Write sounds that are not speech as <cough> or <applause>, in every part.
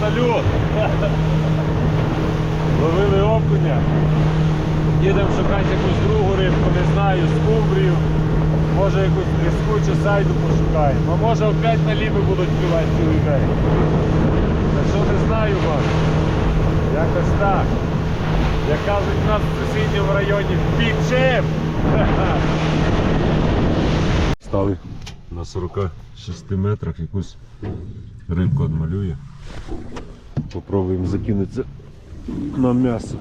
салют. Ловили окуня. Їдемо шукати якусь другу рибку, не знаю, скумбрію. Може якусь тріскучу сайду пошукаємо. А може опять на ліби будуть клювати цілий день. Так що не знаю вам. Якось так. Як кажуть нас в сусідньому районі підчеп. Стали на 46 метрах якусь рибку відмалює. Попробуємо закинутися на м'ясо.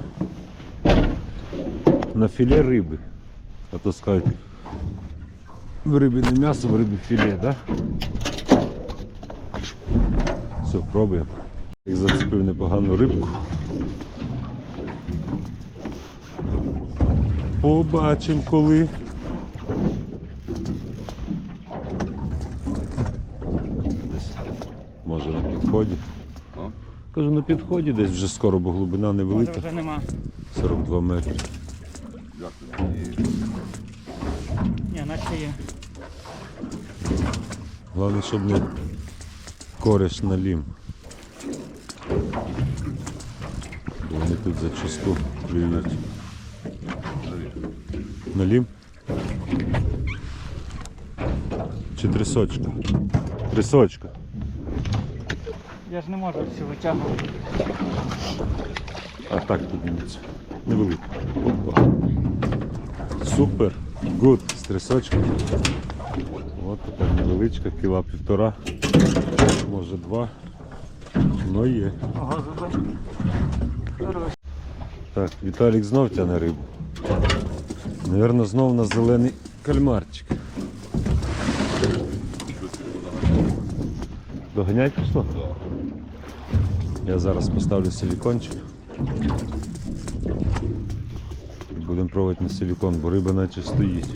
На філе риби. А то скажуть, в рибі не м'ясо, в рибі філе, да? Все, пробуємо. Як зацепив непогану рибку. Побачимо коли. Десь, може на підході. Кажу, на підході десь вже скоро, бо глибина Може невелика. вже нема. 42 метри. Ні, наче є. Головне, щоб не кореш на лім. Бо вони тут зачасту клюють. На лім? Чи трясочка? Трясочка. Я ж не можу всю витягувати. А так підніметься. Невелика. Опа. Супер. Гуд. З трясочком. От така невеличка, кіла півтора, може два. Ну є. Ого, зуби. Так, Віталік знов тяне рибу. Навірно, знов на зелений кальмарчик. Доганять пішло? Я зараз поставлю силікончик. Будемо пробувати на силікон, бо риба наче стоїть.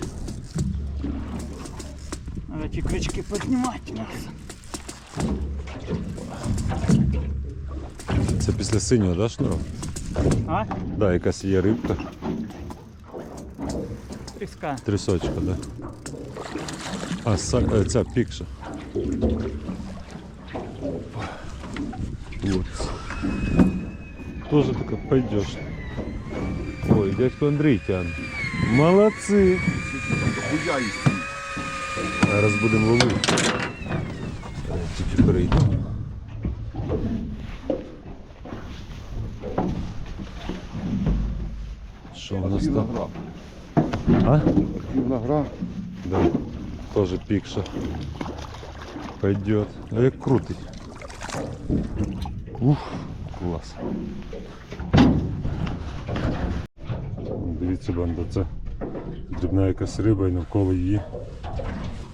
Треба ті крючки піднімати нас. Це після синього, да, шнурок? А? Да, якась є рибка. Тріска. Трясочка, да. А, са- е, ця пікша. Вот. Тоже така пойдешь. Ой, дядько Андрій тягне. Молодці. Зараз будемо ловити. Я Тільки перейду. Що у нас там? А? Активна гра. Да, тоже пикша. Пойдет. А як крутить. Ух, клас. Дивіться, банда, це дрібна якась риба і навколо її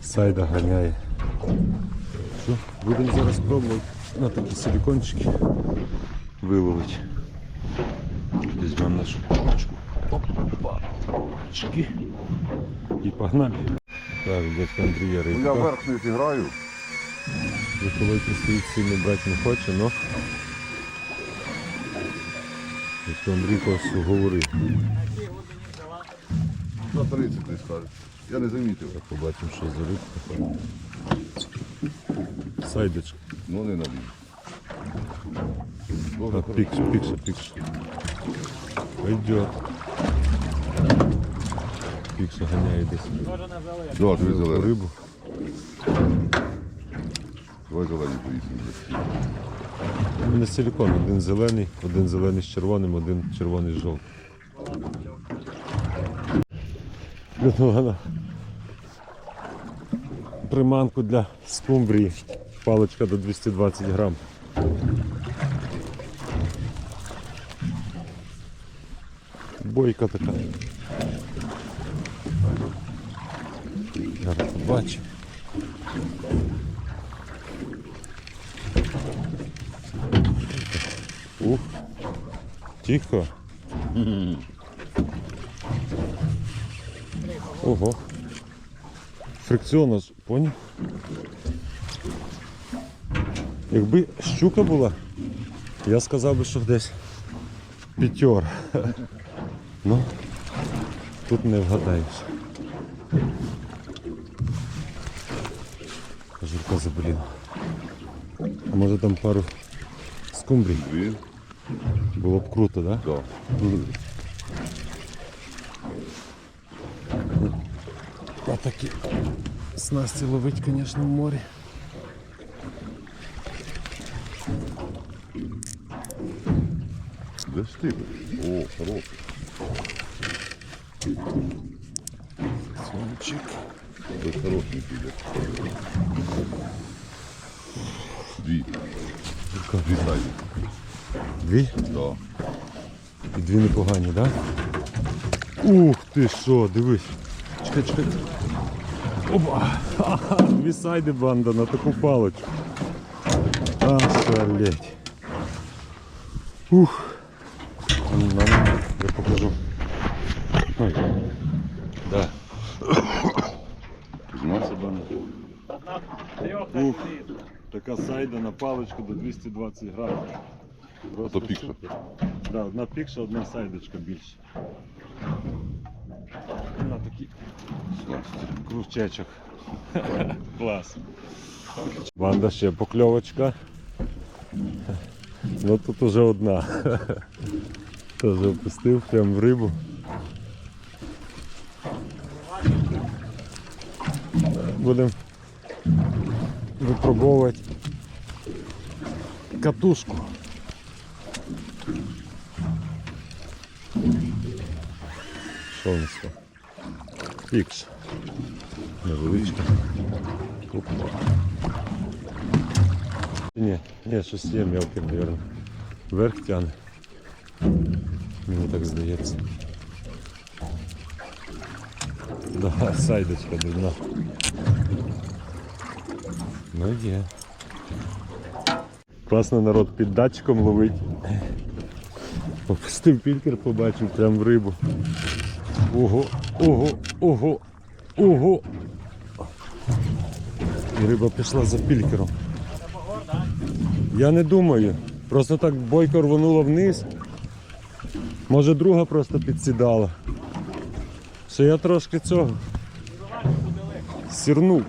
сайда ганяє. Що, будемо зараз пробувати на такі силікончики виловити. Візьмемо нашу палочку. Опа. Чики. І погнали. Так, дядька Андрія Ну, я рибка. вверх Виховати стоїть сильно брати не хоче, но Дядько Андрій когось говорив. На 30 не скажеш. Я не замітив. Побачимо, що за рибка. Сайдочка. Ну не налів. А, пикша, пикша, пикша. Пойдет. Пикша гоняє десь Може на дві зелені. рибу. Два зелені поїсти. У мене силікон, один зелений, один зелений з червоним, один червоний з жовтим. Придумала приманку для скумбрії. Паличка до 220 грам. Бойка така. Зараз побачимо. Ух, тихо. Ого. Фрикціонно, поняв? Якби щука була, я сказав би, що десь п'ятьор. Ну, тут не вгадаєш. Журка заболіла. А може там пару скумбрій. Дві. Було б круто, так? Да? Да. А такі снасті ловить, звісно, в морі. Де ж ти? О, хороший. Сончик. Це хороший піде. Дві. Дві сайди. Дві? Да. І дві непогані, так? Да? Ух ти що, дивись. Чекай, чекай. Опа! Ха-ха, Дві сайди банда на таку паличку. А, шалеть. Ух. Ну, я покажу. Ой. Да. Знався бане. Ух, така сайда на паличку до 220 грамів. Просто то пікша. супер. Да, одна пікша, одна сайдочка більше. На такий кружчечок. <laughs> Клас. Банда ще покльовочка. Ну тут уже одна. <laughs> Теж опустив прям в рибу. Будемо випробовувати катушку. Нас? Фікс. Невеличка. Опа. Ні, ні, щось є мелке, мабуть. Вверх тягне. Мені так здається. Да, сайдочка до дна. Ну є. Класно народ під датчиком ловить. Опустив пількер, побачив прям в рибу. Ого, ого, ого, ого. І риба пішла за пількером. Я не думаю. Просто так бойко рвануло вниз. Може друга просто підсідала. Що я трошки цього сірнув.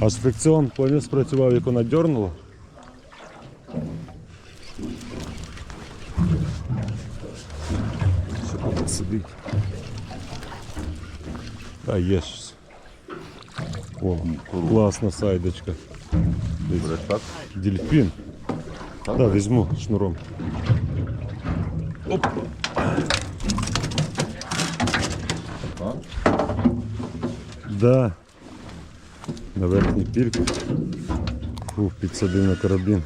Аж фрикціон поняв спрацював, як вона дьорнула. А є щось. О, класна сайдочка. Дельфін. Так, да, візьму шнуром. Оп. Да. На верхній пільку. Фух, підсадив на карабін.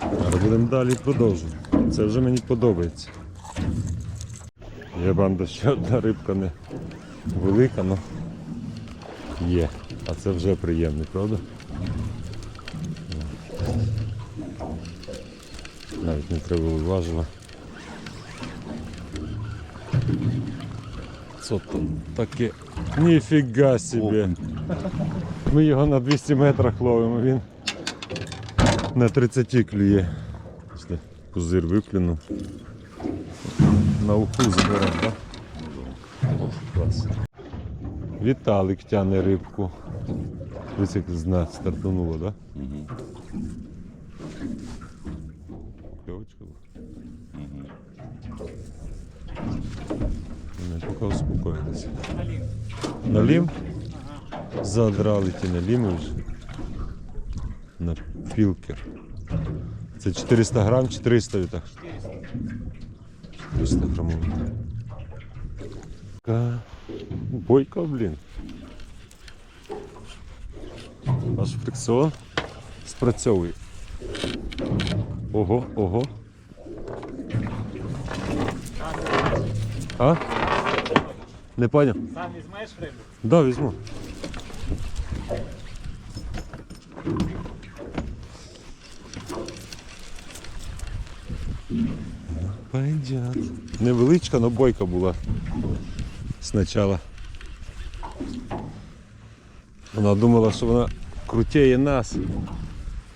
Але будемо далі продовжувати. Це вже мені подобається. Є банда ще одна рибка не велика, але є. А це вже приємно, правда? Навіть не треба виважувати. Що там таке? Ніфіга собі. Ми його на 200 метрах ловимо, він на 30 клює. Пузир виплюнув. На уху заберемо, так? Віталик тяне рибку. Ось як зна стартануло, так? Угу. Успокоїлися. Налім? Задрали ті наліми вже. На пілкер. Це 400 грам, 400 так? 400 грамовий. Ка- Бойко, блін. Аж фрикціон спрацьовує. Ого, ого. А? Не поняв? Сам візьмеш рибу? Да, візьму. Пойдет. Невеличка, но бойка була. Спочатку. Вона думала, що вона крутіє нас.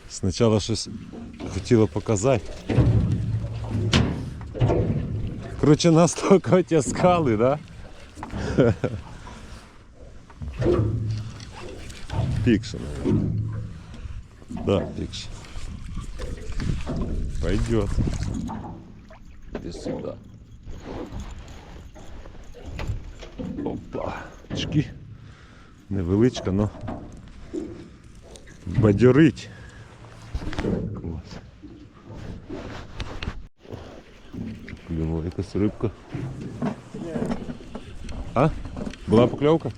Спочатку щось хотіла показати. Коротше, нас тільки тяскали, да? Пикша, наверное. Да, пикша. Пойдет. Иди сюда. Опа. Чки. Невеличка, но бадьорить. Клас. Якась рибка. А? Була покльовка?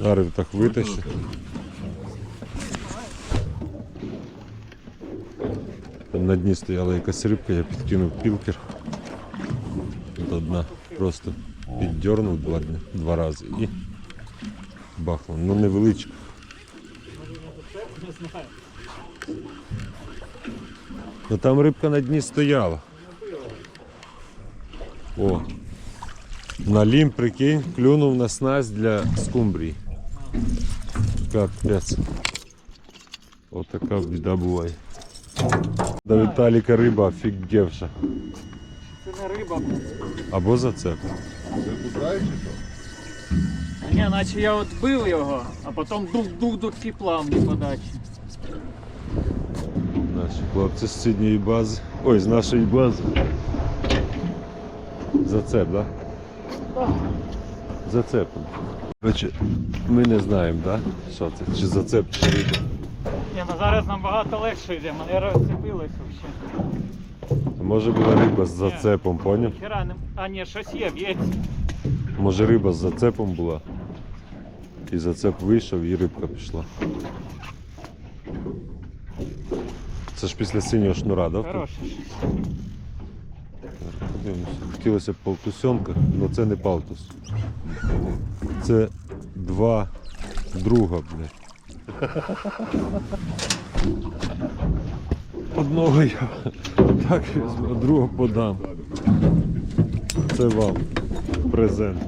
Зараз так витащить. Там на дні стояла якась рибка, я підкинув пілкер. Тут одна просто піддернув два, два рази і бахнув. Ну невеличка. Ну там рибка на дні стояла. О. На лім, прикинь, клюнув на снасть для скумбрії. Капець. Отака біда буває. До Віталіка риба офігевша. Це не риба. Або зацеп. Ні, наче я от бив його, а потім дух-дух до плавні подачі. Наші хлопці з сідньої бази. Ой, з нашої бази. Зацеп, так? Да? Зацепом. Ми не знаємо, да? що це? Чи зацеп, чи риба. Ні, ну зараз набагато легше йде, мене розцепилося взагалі. Може була риба з зацепом, поняв? Хіра не... А ні, щось є, б'ється. Може риба з зацепом була. І зацеп вийшов і рибка пішла. Це ж після синього шнура, да? Хороше. Подивимося. Хотілося б палтусьонка, але це не палтус. Це два друга, блядь. Одного я так візьму, а другого подам. Це вам презент.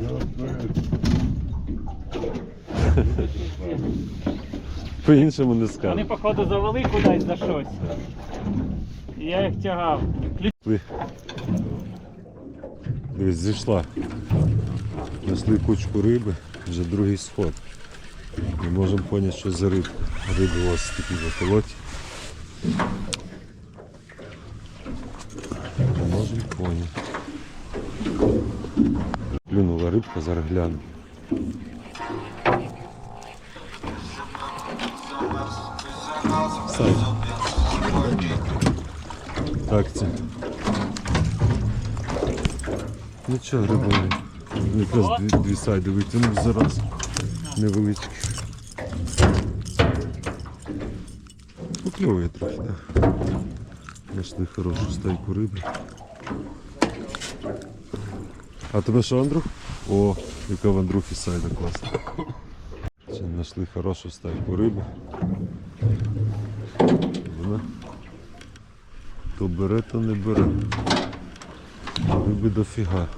По-іншому не скажу. Вони, походу, завели кудись за щось. І я їх тягав. Ви- Дивись, зійшла. Несли кучку риби, вже другий сход. Ми можемо поняти, що за рибка. Риби у вас такі в околоті. Ми можемо поняти. Клюнула рибка, зараз гляну. Сай. Так це. Нічого, риба якраз дві, дві сайди витягнув зараз. Невеличкі. Покльовує трохи, так. Знайшли хорошу стайку риби. А тебе що, Андрюх? О, яка в Андрухі сайда класна. Ще знайшли хорошу стайку риби. Вона то бере, то не бере. Риби дофіга.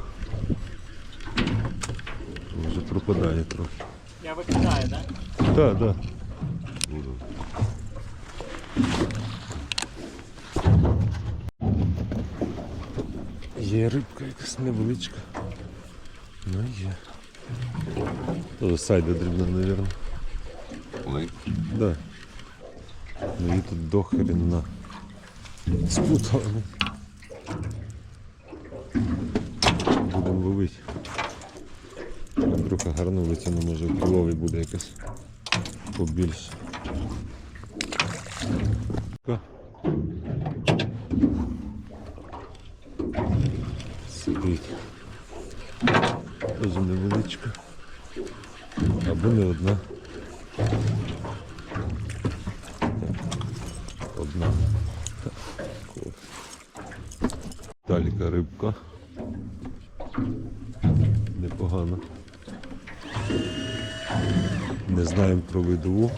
Вже пропадає трохи. Я викидаю, так? Так, так. Є рибка якась невеличка. Ну є. Тоже сайда дрібна, мабуть. Лей. Да. Ну її тут дохрена. Спутали. Будемо ловити. Андрюха гарно витягнув, може в кіловий буде якась побільше. Сидить. Дуже невеличка. Або не одна. Одна. Таліка рибка. Непогано. Не знаємо про видову.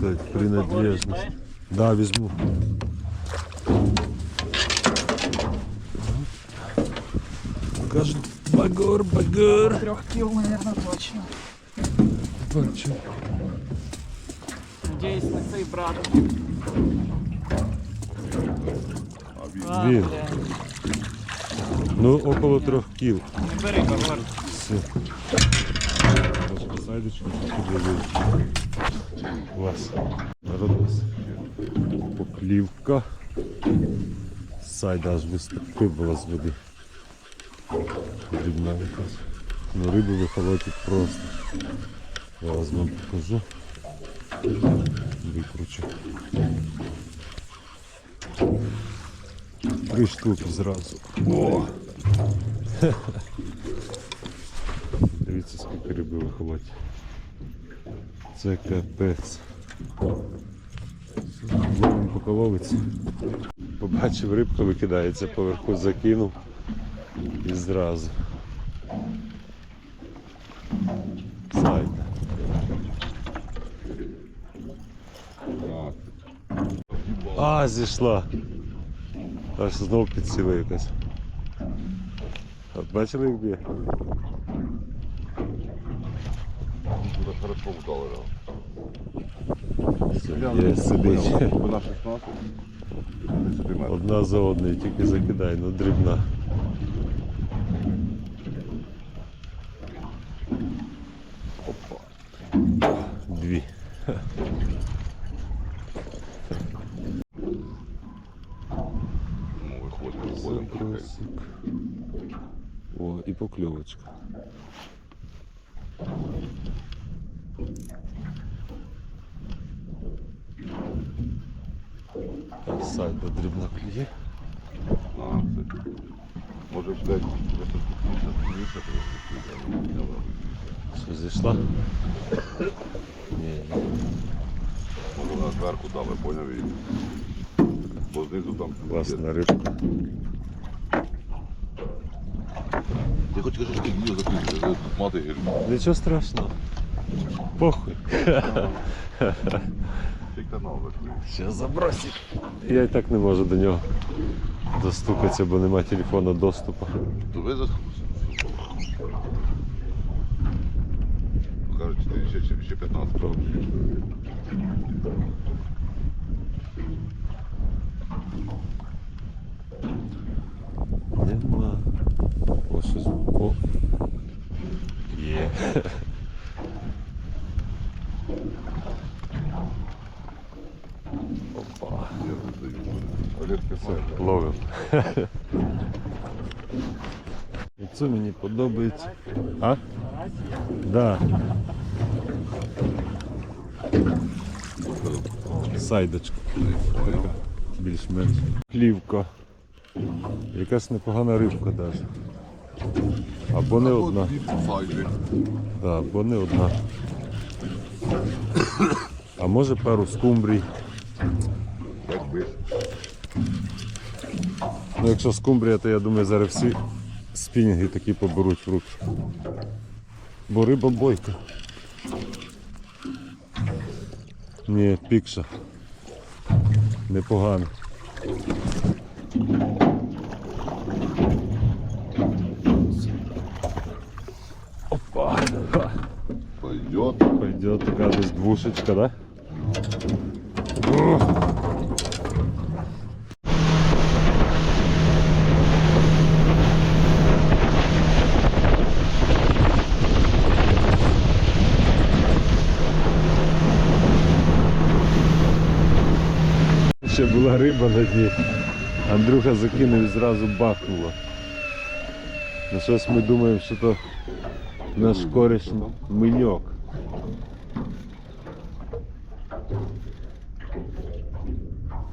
Так, принадлежність. Да, візьму. Кажуть, багор, багор. Трьох кіл, мабуть, точно. Бачу. Надіюсь, не цей брат. А він А, Він. бля. Ну, около трьох кіл. Не бери ковар. Все. Підловив. Клас. Народ у нас поклівка. Сайда аж виступила з води. Дрібна якась. Ну риби вихолотять просто. Зараз вам покажу. Викручу. Три штуки зразу. О! Риби вихолоть. Це капець. Покововець. Побачив, рибка викидається, поверху закинув і зразу. Сайда. А, зійшла. Аж знов підсіла якась. Бачили, як б'є? Куда хорошо вдало. Є, сидить. Вона 16. 10 метрів. Одна за одною, тільки закидай, ну дрібна. Опа. Дві. Ну, виходимо, виходимо. О, і покльовочка. Так, сайда дрібна це. Може, високіше. Що зійшла? Ні, ні. Може, вона зверху дали, поняв і. Бо знизу там. Класна рибка. Ти хоч кажеш, що відео закрити, тут мати гірку. Нічого страшного. Похуй. <laughs> Закрив. Ще забросить. Я і так не можу до нього достукатися, бо немає телефону доступу. То ви. Кажуть, 4, ще, ще, ще 15 років. Нема. О, щось. О. Є. Опа. Я тут даю. Олег, ти знаєш, да? Ловим. Це мені подобається. А? Да. Сайдочка. Більш-менш. Плівка. Якась непогана рибка навіть. Або не одна. Да, або не одна. А може пару скумбрій. Якби. Ну, якщо скумбрія, то я думаю, зараз всі спінінги такі поберуть в руки. Бо риба бойка. Ні, пікша. Непогано. Опа! Пойдет. Пойдет така десь двушечка, да? Ще була риба на дні. Андрюха закинув і зразу бахнуло. Ну щось ми думаємо, що то наш кореш миньок.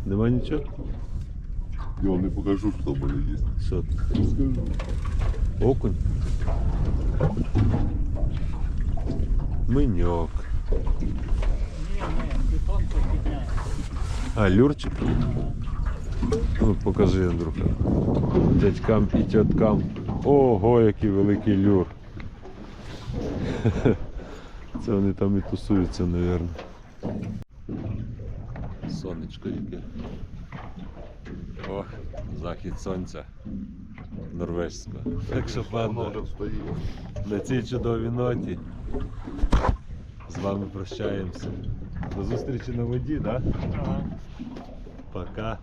Нема нічого? Я вам не покажу, що в мене є. Що? Скажу. Окунь. Миньок. Ні, ні, ти тонко підняй. А, люрчик? Ну, покажи, Андрюха. Дядькам і тіткам. Ого, який великий люр. <laughs> Це вони там і тусуються, мабуть. Сонечко яке. Ох, захід сонця. Норвежського. Так що, стоїть. на цій чудовій ноті з вами прощаємося. До зустрічі на воді, так? Да? Ага. Пока.